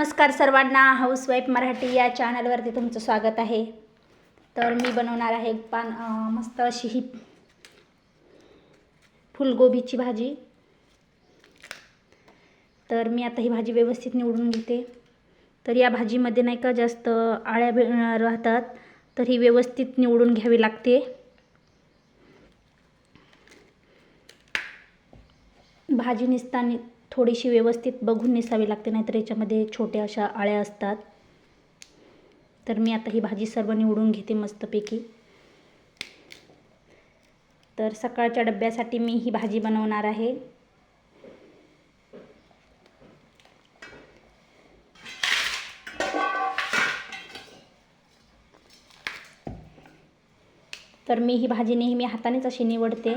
नमस्कार सर्वांना हाऊसवाईफ मराठी या चॅनलवरती तुमचं स्वागत आहे. तर मी बनवणार आहे पान मस्त अशी ही फुलगोबीची भाजी. तर मी आता ही भाजी व्यवस्थित निवडून घेते. तर या भाजीमध्ये नाही का जास्त आळ्या भे राहतात तर ही व्यवस्थित निवडून घ्यावी लागते. भाजी निसताना थोडीशी व्यवस्थित बघून निसावी लागते नाहीतर याच्यामध्ये छोट्या अशा आळ्या असतात. तर मी आता ही भाजी सर्व निवडून घेते मस्तपैकी. तर सकाळच्या डब्यासाठी मी ही भाजी बनवणार आहे. तर मी ही भाजी नेहमी हातानेच अशी निवडते.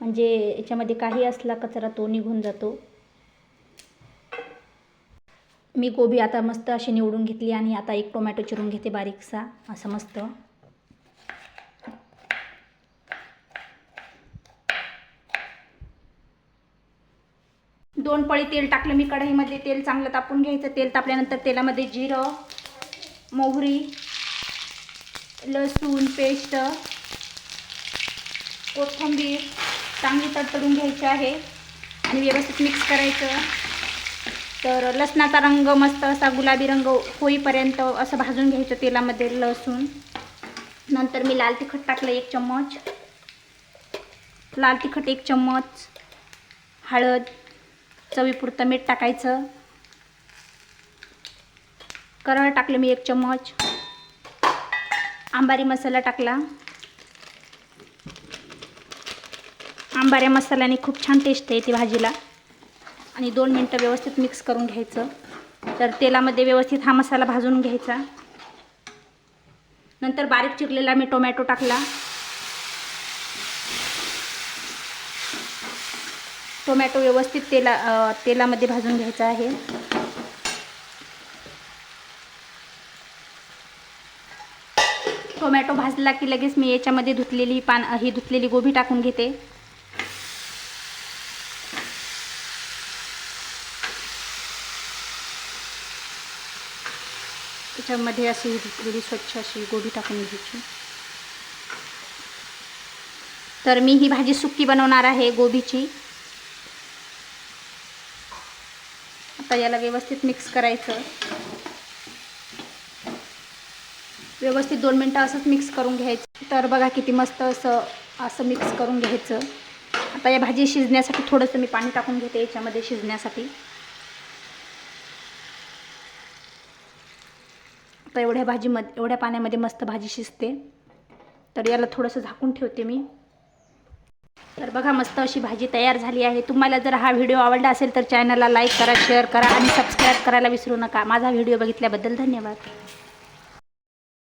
म्हणजे याच्यामध्ये काही असला कचरा तो निघून जातो. मी कोबी आता मस्त अशी निवडून घेतली आणि आता एक टोमॅटो चिरून घेते बारीकसा असं मस्त. दोन पळी तेल टाकलं मी कढईमध्ये तेल चांगलं तापून घ्यायचं. तेल तापल्यानंतर तेलामध्ये जिरं मोहरी लसूण पेस्ट कोथिंबीर चांगली तडतडून घ्यायची आहे. आणि व्यवस्थित मिक्स करायचं. तर लसणाचा रंग मस्त असा गुलाबी रंग होईपर्यंत असं भाजून घ्यायचं तेलामध्ये लसूण. नंतर मी लाल तिखट टाकलं एक चम्मच. लाल तिखट एक चम्मच. हळद चवीपुरतं मीठ टाकायचं. करळ टाकलं मी एक चम्मच. आंबारी मसाला टाकला. आंबाऱ्या मसाल्याने खूप छान टेस्ट येते भाजीला. आणि दोन मिनटं व्यवस्थित मिक्स करून घ्यायचं. तर तेलामध्ये व्यवस्थित हा मसाला भाजून घ्यायचा. नंतर बारीक चिरलेला मी टोमॅटो टाकला. टोमॅटो व्यवस्थित तेला तेलामध्ये भाजून घ्यायचा आहे. टोमॅटो भाजला की लगेच मी याच्यामध्ये धुतलेली पान ही धुतलेली गोबी टाकून घेते. त्याच्यामध्ये अशी थोडी स्वच्छ अशी गोबी टाकून घ्यायची. तर मी ही भाजी सुक्की बनवणार आहे गोबीची. आता याला व्यवस्थित मिक्स करायचं. व्यवस्थित दोन मिनटं असंच मिक्स करून घ्यायचं. तर बघा किती मस्त असं असं मिक्स करून घ्यायचं. आता या भाजी शिजण्यासाठी थोडंसं मी पाणी टाकून घेते याच्यामध्ये शिजण्यासाठी. तर एवढ्या भाजीमध्ये एवढ्या पाण्यामध्ये मस्त भाजी शिजते. तर याला थोडंसं झाकून ठेवते मी. तर बघा मस्त अशी भाजी तयार झाली आहे. तुम्हाला जर हा व्हिडिओ आवडला असेल तर चॅनलला लाईक करा शेअर करा आणि सबस्क्राईब करायला विसरू नका. माझा व्हिडिओ बघितल्याबद्दल धन्यवाद.